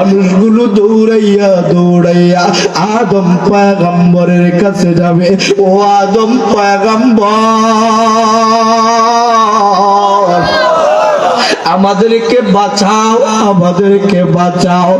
মানুষগুলো দৌড়াইয়া দৌড়াইয়া আদম পয়গম্বরের কাছে যাবে। ও আদম পয়গম্বর! আমাদেরকে বাঁচাও আমাদেরকে বাঁচাও।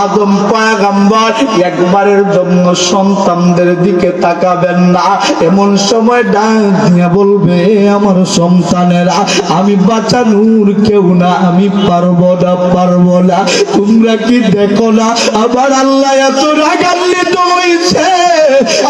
আদম পয়গম্বর একবারের জন্য সন্তানদের দিকে তাকাবেন না। এমন সময় ডাক দিয়ে বলবে, আমার সন্তানেরা, আমি বাঁচানোর কেউ না, আমি পারব না পারব না। তোমরা কি দেখো না আবার আল্লাহ এত রাগান্বিত হয়েছে।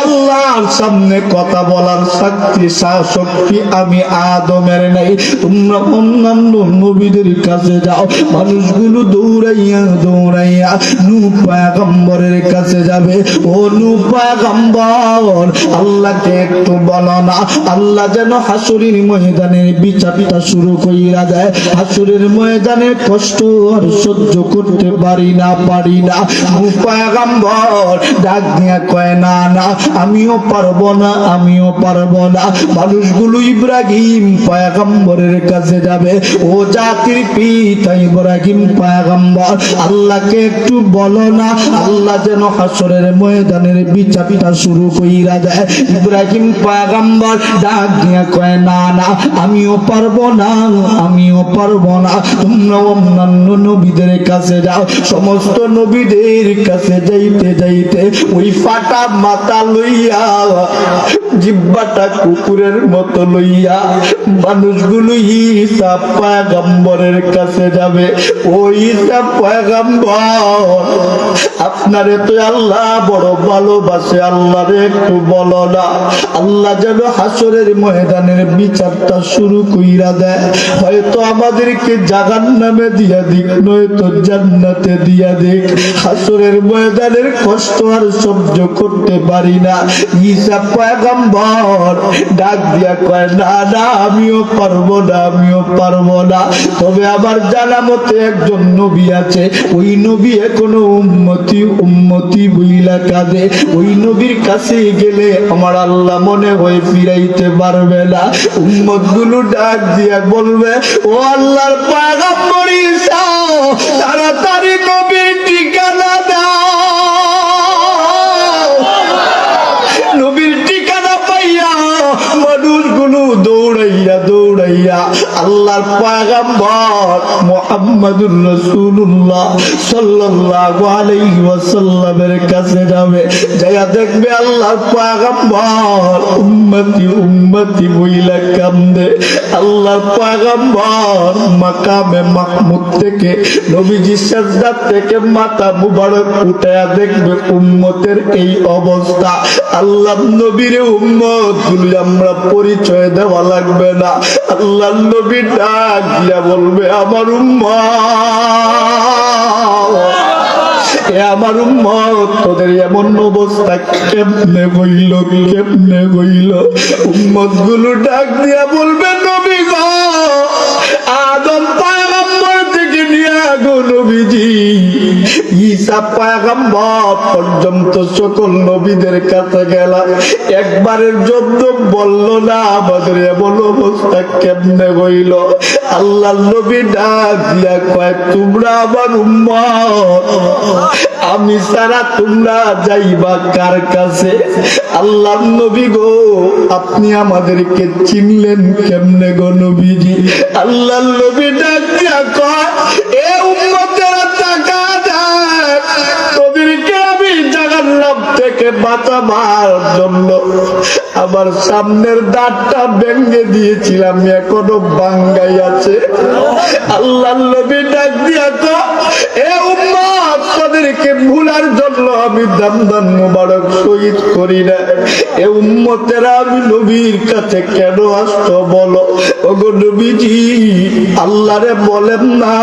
আল্লাহর সামনে কথা বলার শক্তি শক্তি আমি আদমের নেই। তোমরা অন্যান্য নবীদের কাছে যাও, মানুষগুলো দৌড়াইয়া দৌড়াইয়া নু পায়গম্বরের কাছে যাবে। ও নু পায়গম্বর, আল্লাহকে একটু বলো না, আল্লাহ যেন হাসুরির ময়দানের বিচারটা শুরু কইরা দেয়। হাসুরের ময়দানের কষ্ট আর সহ্য করতে পারি না পারি না। নু পায়গম্বর ডাক দিয়া কয়, না না, আমিও পারব না, আমিও পারব না। মানুষগুলো ইব্রাহিম পয়গম্বরের কাছে যাবে। ও জাতির আমিও পারব না, আমিও পারব না। তোমরা অন্যান্য নবীদের কাছে যাও, সমস্ত নবীদের কাছে যাইতে যাইতে ওই ফাটা মাথা লইয়া, জিব্বাটা কুকুরের মতো লইয়া মানুষগুলো ঈসা পয়গম্বরের কাছে যাবে। ওই আপনারে তো আল্লাহ বড় ভালোবাসে, আল্লাহরে একটু বলো না। আল্লাহ যেন হাসরের ময়দানের বিচারটা শুরু কইরা দেয়। হয়তো আমাদেরকে জাগান নামে দিয়া দিক, নয়তো জান্নাতে দিয়া দিক। হাসরের ময়দানের কষ্ট আর সহ্য করতে পারি না। ঈসা পয়গম্বর, ডাক দিয়া কয়, না না, আমিও পারব না, আমিও পারব না। তবে আবার জানা মতে একজন নবী আছে। ওই নবী এখনও উম্মতি উম্মতি বইলা কাঁদে। ওই নবীর কাছে গেলে আমার আল্লাহ মনে হয়ে ফিরাইতে পারবে না। উম্মতগুলো ডাক দিয়া বলবে, ও আল্লাহর পয়গম্বর ঈসা তাড়াতাড়ি নবীর ঠিকানা দাও। নবীর ঠিকানা পাইয়া মানুষগুলো দৌড়াইয়া দৌড়াইয়া আল্লাহর পাগাম্বর মোহাম্মদুর রসুল্লাহ সাল্লাল্লাহু আলাইহি ওয়াসাল্লামের কাছে যাবে। যাইয়া দেখবে আল্লাহর পাগাম্বর উম্মতি উম্মতি বইলা কান্দে। আল্লাহর পাগাম্বর মাকামে মাহমুদ থেকে, নবীজি সাজদা থেকে মাথা মুবারক উঠায়া দেখবে উম্মতের এই অবস্থা। আল্লাহ নবীর উম্মত গুলি আমরা পরিচয় দেওয়া লাগবে না। আল্লাহ নবী ডাক দিয়া বলবে, আমার উম্মা আমার উম্মত তোদের এমন অবস্থা কেমনে হইল কেমনে হইল? উম্মতগুলো ডাক দিয়া বলবে, নবী গো, আদম পায় থেকে নিয়ে আগো নবীজি। পর্যন্ত সকল নবীদের কাছে গেলাম। একবারের জন্য না, আমাদের এমন অবস্থা কেমনে হইল? আল্লাহ নবী ডাক দিয়া তোমরা আমার আমি সারা তোমরা যাইবা কার কাছে? আল্লাহ নবী গো, আপনি আমাদেরকে চিনলেন কেমনে গো নবীজি? আল্লাহ নবী ডাক কয়, এ উম্মতেরা জাহান্নাম থেকে বাঁচাবার জন্য আমার সামনের দাঁতটা ভেঙে দিয়েছিলাম, এখনও বাঙ্গাই আছে। আল্লাহ নবী ডাক দিয়া তো এ তোদেরকে ভুলার জন্য আমি দাম দান মুবারক শহীদ করি না। এ উম্মতেরা আমি নবীর কাছে কেন আসতো বলো? ওগো নবীজি, আল্লাহরে বলেন না,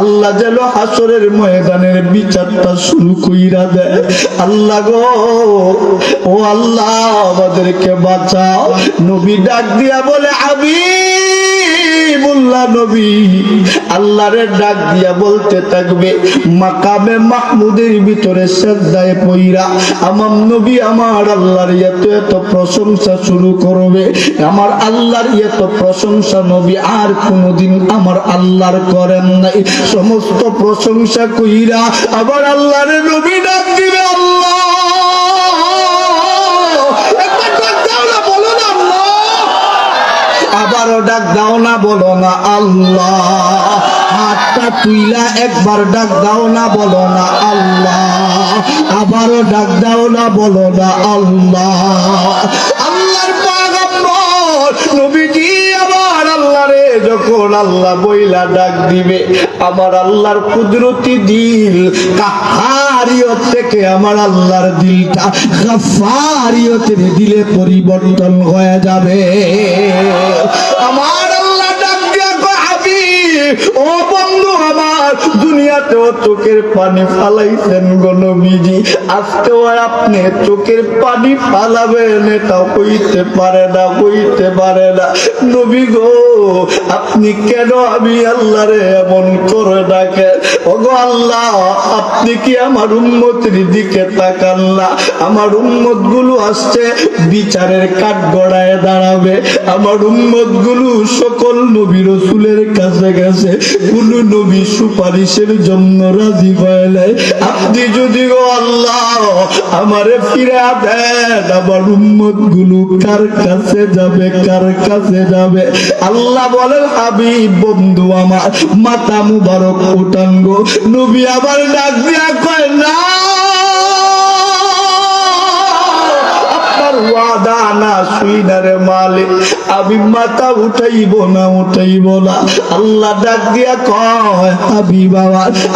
আল্লাহ যেন হাসরের ময়দানের বিচারটা শুরু কইরা দেয়। আল্লাহ গো, ও আল্লাহ, আমাদেরকে বাঁচাও। নবী ডাক দিয়া বলে আমি কালিমুল্লাহ নবী, আল্লাহরে ডাক দিয়া বলতে থাকবে মাকামে মাহমুদের ভিতরে শ্রদ্ধায় পইরা, আমার নবী আমার আল্লাহর এত এত প্রশংসা শুরু করবে। আমার আল্লাহর এত প্রশংসা নবী আর কোনোদিন আমার আল্লাহর করেন নাই। সমস্ত প্রশংসা কইরা আবার আল্লাহরে নবী ডাক দিবে আল্লাহ একবার ডাক দাও না বলো না আল্লাহ আবারও ডাক দাও না, বলো না আল্লাহ। হাতটা তুইলা একবার ডাক দাও না, বলো না আল্লাহ। আবারও ডাক দাও না, বলো না আল্লাহ। আল্লাহর নবীজি আমার আল্লাহ রে যখন আল্লাহ বইলা ডাক দিবে, আমার আল্লাহর কুদরতি দিল কাহারিয়ত থেকে আমার আল্লাহর দিলটা গাফারিয়তের দিলে পরিবর্তন হয়ে যাবে। আমার আল্লাহ ও বন্ধু আপনি কেন আমি আল্লাহরে এমন করে ডাকেন? ওগো আল্লাহ, আপনি কি আমার উন্মতির দিকে তাকান না? আমার উন্মতগুলো আসছে, বিচারের কাঠ গড়ায় দাঁড়াবে। আমার উন্মতগুলো সকল নবী রসুলের কাছে গেছে, কোন নবী সুপারিশের জন্য রাজি হয় আপনি যদি আমারে ফিরা দেন আমার উম্মত কার কাছে যাবে, কার কাছে যাবে? আল্লাহ বলেন বন্ধু আমার, মাতা মুবারক উঠাঙ্গ নবী আবার ডাক দিয়া কয়, না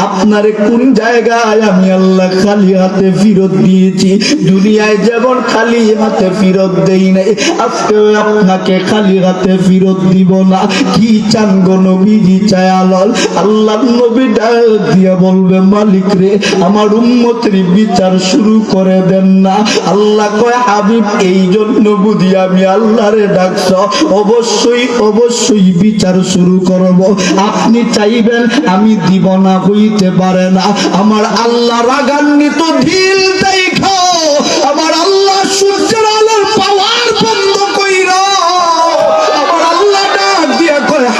আপনার কোন জায়গায় আমি আল্লাহ খালি হাতে ফিরত দিয়েছি? দুনিয়ায় যেমন খালি হাতে ফিরত দেই নাই আজকে আপনাকে খালি হাতে ফিরত দিব না। কি চান গো নবীজি চায়ালল আল্লাহ নবী ডাক দিয়া বলবে, মালিক রে, আমার উম্মতের বিচার শুরু করে দেন না। আল্লাহ কয়, হাবিব এই জন্য বুঝি আমি আল্লাহরে ডাকছ। অবশ্যই অবশ্যই বিচার শুরু করব। আপনি চাইবেন আমি দিব না হইতে পারে না। আমার আল্লাহ রাগান্বিত, ঢিল দেখো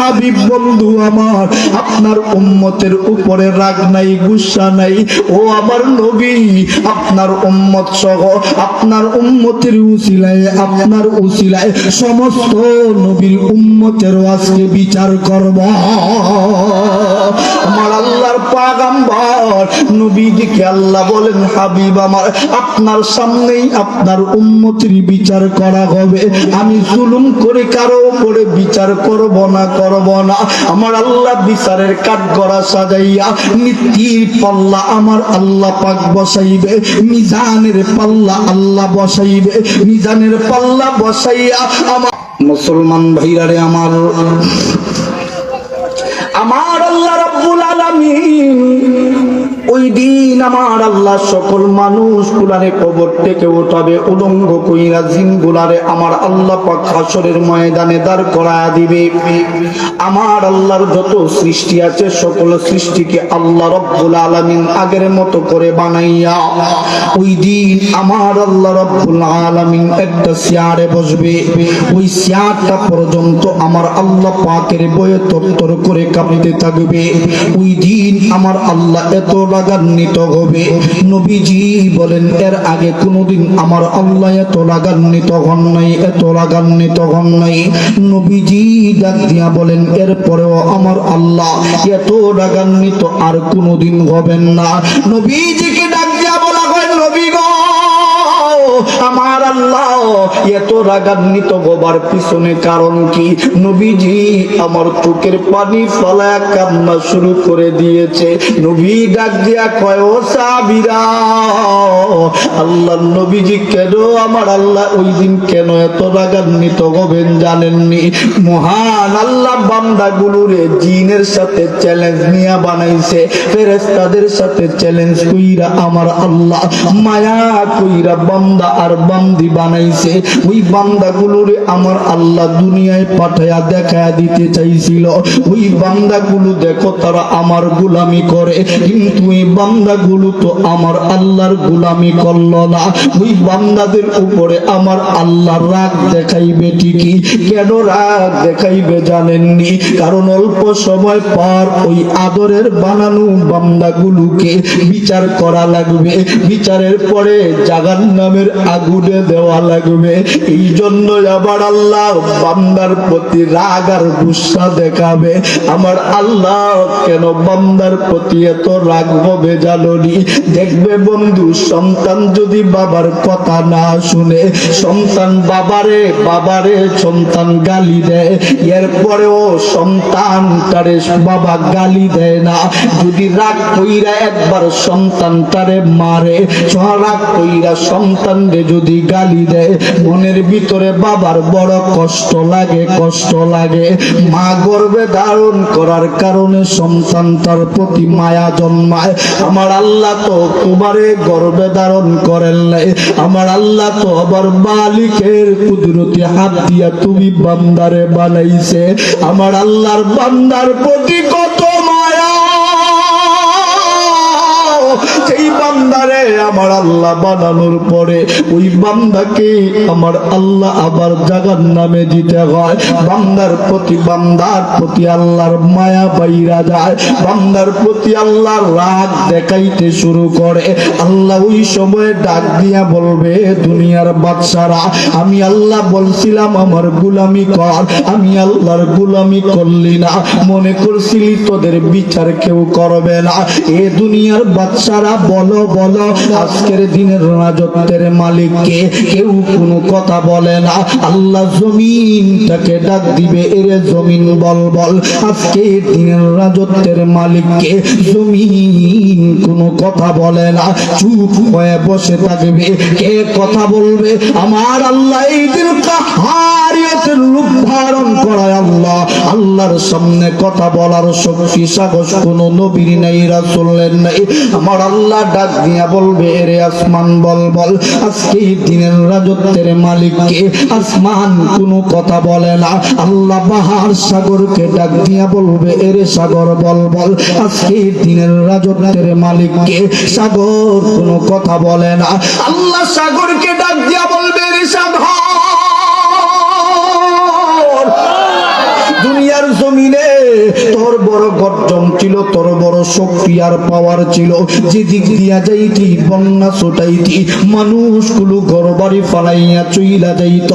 হাবিব বন্ধু আমার, আপনার উম্মতের উপরে রাগ নাই, গুসা নাই। ও আমার নবী, আপনার উম্মত সহ, আপনার উম্মতের উসিলায়, আপনার উসিলায় সমস্ত নবীর উম্মতের আজকে বিচার করব। আমার আল্লাহর পাগাম্বার, নবীজিকে আল্লাহ বলেন, হাবিব আমার, আপনার সামনেই আপনার উম্মতির বিচার করা হবে। আমি জুলুম করে কারও উপরে বিচার করব না, করব আমার আল্লাহ বিচারের কাঠ গড়া সাজাইয়া নীতির পাল্লা আমার আল্লাহ পাক বসাইবে, মিজানের পাল্লা আল্লাহ বসাইবে, মিজানের পাল্লা বসাইয়া আমার মুসলমান ভাইরারে আমার আমার আল্লাহ রাব্বুল আলামিন ওই দিন আমার আল্লাহ সকল মানুষ গুলারে কবর থেকে উঠাবে, উলঙ্গ কইরা জিন গুলারে আমার আল্লাহ পাক হাসরের ময়দানে দাঁড় করায়া দিবে। আমার আল্লাহর যত সৃষ্টি আছে, সকল সৃষ্টিকে আল্লাহ রব্বুল আলামিন আগের মতো করে বানাইয়া ওই দিন আমার আল্লাহ রব্বুল আলামিন একটা চেয়ারে বসবে। ওই চেয়ারটা পর্যন্ত আমার আল্লাহ পাকের বয়ে তত্তর করে কাঁপতে থাকবে। ওই দিন আমার আল্লাহ এত লাগান্বিত হবে। নবীজি বলেন, এর আগে কোনোদিন আমার আল্লাহ এত লাগান্বিত হন নাই, এত লাগান্বিত হন নাই। নবীজি ডাক দিয়া বলেন, এরপরেও আমার আল্লাহ এত লাগান্বিত আর কোনোদিন হবেন না। নবীজিকে ডাক দিয়া বলা হয়, নবী গো, আমার আল্লাহ এত রাগান্বিত হবার জানেননি? মহান আল্লাহ বান্দা গুলোরে জিনের সাথে চ্যালেঞ্জ নিয়ে বানাইছে। ফেরেস্তাদের সাথে চ্যালেঞ্জ কইরা আমার আল্লাহ, মায়া কইরা বান্দা আর বান্দি বানাইছে, ওই বান্দাগুলোরে আমার আল্লাহ দুনিয়ায় পাঠায়া দেখায়া দিতে চাইছিল। ওই বান্দাগুলো দেখো, তারা আমার গুলামি করে, কিন্তু ওই বান্দাগুলো তো আমার আল্লাহর গুলামি করল না। ওই বান্দাদের উপরে আমার আল্লাহ রাগ দেখাইবে ঠিকই। কেন রাগ দেখাইবে জানেননি? কারণ অল্প সময় পর ওই আদরের বানানো বান্দাগুলোকে বিচার করা লাগবে। বিচারের পরে জাগান নামের আগুনে দেওয়া লাগবে। এই জন্য আবার আল্লাহ বান্দার প্রতি রাগ আর গুসা দেখাবে। আমার আল্লাহ কেন বান্দার প্রতি এত রাগ হবে জানি দেখবে বন্ধু, সন্তান যদি বাবার কথা না শুনে, সন্তান বাবারে বাবারে সন্তান গালি দেয়, এরপরেও সন্তান তারে বাবা গালি দেয় না। যদি রাগ কইরা একবার সন্তান তারে মারে রাগ কইরা সন্তান রে যদি গালি দেয়। মনের ভিতরে বাবার বড় কষ্ট লাগে কষ্ট লাগে। মা গর্বে ধারণ করার কারণে সন্তান তার প্রতি মায়া জন্মায়। আমার আল্লাহ তো তোমারে গর্বে ধারণ করেন নাই। আমার আল্লাহ তো আবার মালিকের কুদরতি হাত দিয়া তুমি বান্দারে বানাইছে। আমার আল্লাহর বান্দার প্রতি কত সেই বান্দারে আমার আল্লাহ বানানোর পরে, ওই বান্দাকে আমার আল্লাহ আবার জাগার নামে দিতে হয়। বান্দার প্রতি বান্দার প্রতি আল্লাহর মায়া বাইরা যায়। বান্দার প্রতি আল্লাহর রাগ দেখাইতে শুরু করে। আল্লাহ ওই সময় ডাক দিয়া বলবে দুনিয়ার বাদশারা, আমি আল্লাহ বলছিলাম, আমার গুলামি কর। আমি আল্লাহর গুলামি করলি না। মনে করছিলি তোদের বিচার কেউ করবে না। এ দুনিয়ার বাদশারা বলো বলো, আজকের দিনের রাজত্বের মালিককে কেউ কোনো কথা বলে না। আল্লাহ জমিনটাকে ডাক দিবে, এরে জমিন বল বল। আজকে দিনের রাজত্বের মালিককে জমিন কোনো কথা বলে না। চুপ হয়ে বসে থাকবে, কে কথা বলবে? আমার আল্লাহ এই দিন কাহারিয়তের রূপ ধারণ করায় আল্লাহ। আল্লাহর সামনে কথা বলার শক্তি, সাহস কোনো নবীর নাই, রাসূলের নাই। আমার আল্লাহ ডাক দিয়া বলবে, এরে আসমান বল বল আজকে দিনের রাজত্বের মালিককে আসমান কোনো কথা বলে না। আল্লাহ বাহার সাগরকে ডাক দিয়া বলবে, এরে সাগর বল বল আজকে দিনের রাজত্বের মালিককে সাগর কোনো কথা বলে না। আল্লাহ সাগরকে ডাক দিয়া বলবে, এরে সাগর, দুনিয়ার জমিনে তোর বড় গর্জন ছিল, তোর বড় শক্তি আর পাওয়ার ছিল। যে দিক দিয়া যাইতি, বন্যা ছোটাইতি, মানুষগুলো ঘর বাড়ি ফালাইয়া চইলা যাইত।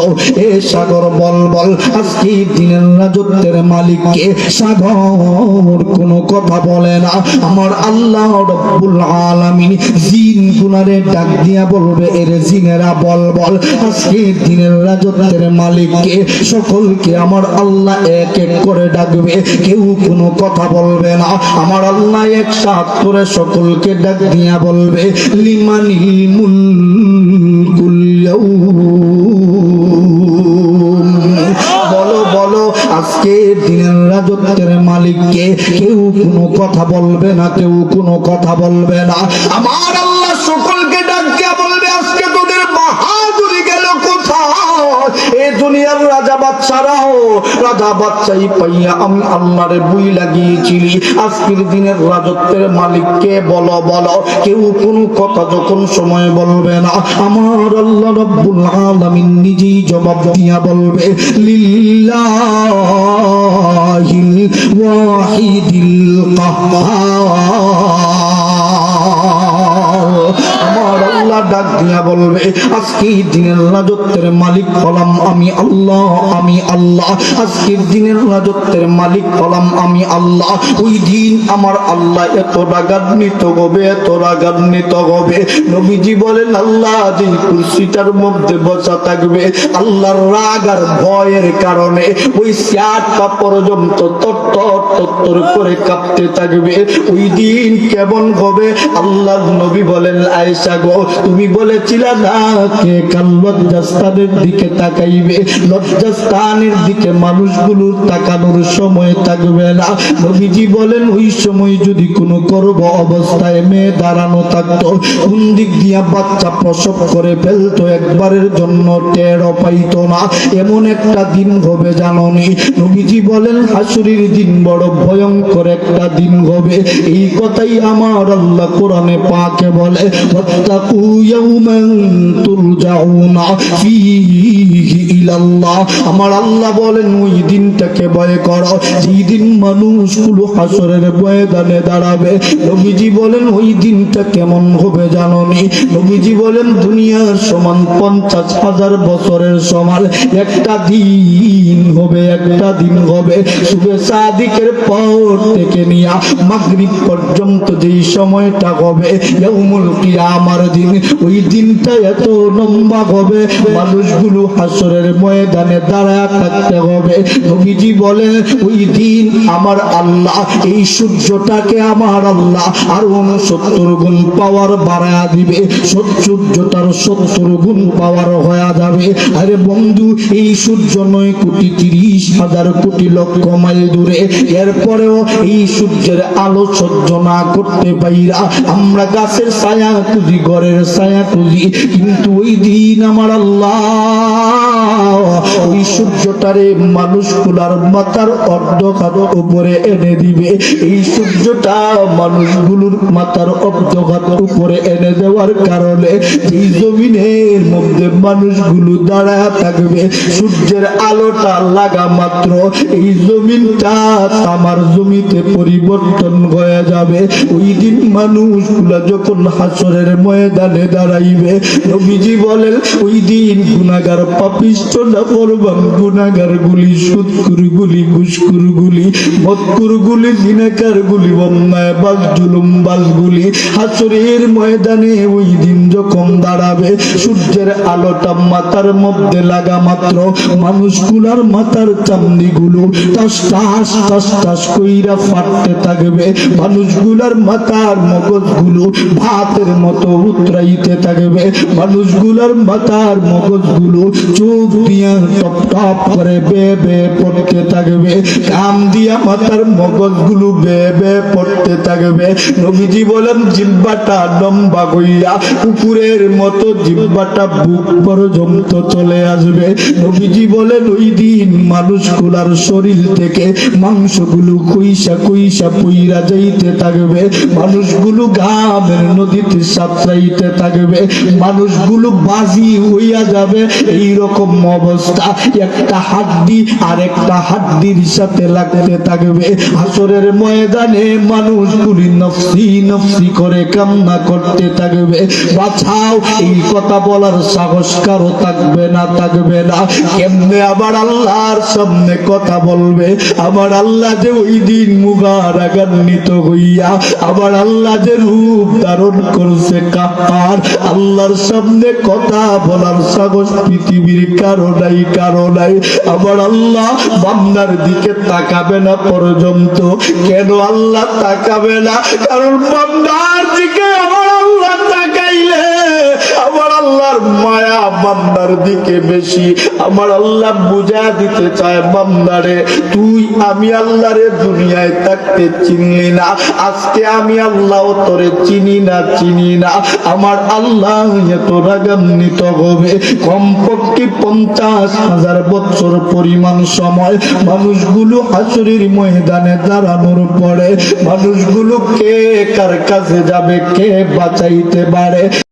এ সাগর বল বল, আজকে দিনের রাজত্বের মালিককে সাগর কোনো কথা বলে না। আমার আল্লাহ রব্বুল আলামিন জিন গুনারে ডাক দিয়া বলবে, এর জিনেরা বল বল, আজকে দিনের রাজত্বের মালিককে সকলকে আমার আল্লাহ এক এক করে ডাকবে। কেউ কোনো কথা বলবে না। আমার আল্লাহ এক সাত করে সকলকে ডাক দিয়া বলবে আজকে দিনের রাজত্বের মালিককে কেউ কোনো কথা বলবে না, কেউ কোনো কথা বলবে না। আমার আল্লাহ সকলকে রাজা রাজা বাচ্চাই পাইয়া আমি আল্লাহরে বুই লাগিয়েছিলি। আজকের দিনের রাজত্বের মালিককে বলো বলো। কেউ কোনো কথা যখন সময় বলবে না, আমার আল্লাহ রব্বুল আলামিন নিজেই জবাব দিয়া বলবে, লিল্লাহিল ওয়াহিদিল কাহ্হার আমার আল্লাহ ডাক দিয়া বলবে, আজকের দিনের রাজত্বের মালিক হলাম আমি আল্লাহ আমি আল্লাহ। আজকের দিনের রাজত্বের মালিক হলাম আমি আল্লাহ। ওই দিন আমার আল্লাহ এত রাগান্বিত হবে, এত রাগান্বিত হবে। নবীজি বলেন, আল্লাহ যে কুর্সিটার মধ্যে বসা থাকবে, আল্লাহর রাগ আর ভয়ের কারণে ওই চেয়ারটা পর্যন্ত তত্তর তত্তর করে কাঁপতে থাকবে। ওই দিন কেমন হবে? আল্লাহর নবী বলেন, আয়েশা দিয়া বাচ্চা প্রসব করে ফেলতো, একবারের জন্য পাইতো না। এমন একটা দিন হবে জাননি নবীজি বলেন, হাসুরির দিন বড় ভয়ঙ্কর একটা দিন হবে। এই কথাই আমার আল্লাহ কোরআনে পাকে বলে। ওয়াত্তাকু ইয়াউমান তুরজাউনা ফীহি ইলাল্লাহ আমার আল্লাহ বলেন, ওই দিনটাকে ভয় করো। যেই দিন মানুষগুলো হাসরের ময়দানে দাঁড়াবে, নবীজি বলেন, ওই দিনটা কেমন হবে জাননি নবীজি বলেন, দুনিয়ার সমান পঞ্চাশ হাজার বছরের সমান। একটা দিন হবে, একটা দিন হবে। শুভে সাদিকের পর থেকে নিয়ে মাগরিব পর্যন্ত যেই সময়টা হবে, ইয়াউমুল কিয়ামার দিন, ওই দিনটা এত লম্বা হবে। মানুষগুলো হাসরের ময়দানে দাঁড়ায় থাকতে হবে। নবীজি বলেন, ওই দিন আমার আল্লাহ, এই সূর্যটাকে আমার আল্লাহ, আর উনসত্তর গুণ পাওয়ার বাড়ায়া দিবে। সূর্যটার সত্তর গুণ পাওয়ার হয়ে যাবে। আরে বন্ধু, এই সূর্য নয় কোটি তিরিশ হাজার কোটি লক্ষ মাইল দূরে। এরপরেও এই সূর্যের আলো সহ্য না করতে পাইরা আমরা গাছের ছায়া খুঁজি ঘরের ছায়া খুঁজি কিন্তু ওই দিন আমার আল্লাহ ওই সূর্যটারে মানুষগুলার মাথার উপরে এনে দিবে। এই সূর্যটা মানুষগুলোর মাথার উপরে এনে দেওয়ার কারণে এই জমিনের মধ্যে মানুষগুলো দাঁড়ায় থাকবে, সূর্যের আলোটা লাগা মাত্র, এই জমিনটা আমার জমিতে পরিবর্তন হয়ে যাবে। ওই দিন মানুষগুলা যখন হাসরের ময়দানে দাঁড়াইবে। নবীজি বলেন, ওই দিন পাপিষ্ট না পরবান গুলি, সুৎকুর গুলি গুলি, মৎকুর গুলি দিনাকার গুলি, বন্যায় বাস জুলুম বাস গুলি। হাসরের ময়দানে ওই দিন যখন দাঁড়াবে, সূর্যের আলোটা মাথার মধ্যে লাগা মাত্র। মানুষগুলার মাথার চামড়ি গুলো কইরা ফাটতে থাকবে। মানুষগুলার মাথার মগজগুলো ভাতের মতো থাকবে। মানুষগুলার মাথার মগজগুলো চোখ দিয়া করে বে বে পড়তে থাকবে। কাম দিয়া মাথার মগজগুলো বে বে পড়তে থাকবে। নবীজি বলেন জিব্বাটা লম্বা কুকুরের মতো জিব্বাটা বুক পর্যন্ত চলে আসবে। নবীজি বলেন, ওই দিন মানুষগুলার শরীর থেকে মাংসগুলো কইসা কইসা পইরা যাইতে থাকবে। মানুষগুলো ঘামের নদীতে সাঁতরাইতে থাকবে। মানুষগুলো বাজি হইয়া যাবে। এই রকম অবস্থা। একটা হাড্ডি আর একটা হাড্ডির সাথে লাগতে থাকবে। হাসরের ময়দানে মানুষগুলি নফসি নফসি করে কান্না করতে থাকবে। বাছাও, এই কথা বলার সাহস কারও থাকবে না থাকবে না। কেমনে আবার আল্লাহর সামনে কথা বলবে? আমার আল্লাহ যে ওই দিন মুগারাগান্বিত হইয়া আবার আল্লাহ যে রূপ ধারণ করছে কাহার আল্লাহর সামনে কথা বলার সাহস পৃথিবীর কারও নাই কারও নাই আমার আল্লাহ বান্দার দিকে তাকাবে না পর্যন্ত। কেন আল্লাহ তাকাবে না? কারণ বান্দার দিকে আমার আল্লাহ আল্লাহর মায়া বান্দার দিকে বেশি। আমার আল্লাহ বুঝা দিতে চায় বান্দারে, তুই আমি আল্লাহরে দুনিয়ায় থাকতে চিনলি না। আজকে আমি আল্লাহ তোরে চিনি না চিনি না। আমার আল্লাহ এত রাগান্বিত হবে। কমপক্ষে পঞ্চাশ হাজার বছর পরিমাণ সময় মানুষগুলো হাসুরির ময়দানে দাঁড়ানোর পরে মানুষগুলো কে কার কাছে যাবে, কে বাঁচাইতে পারে?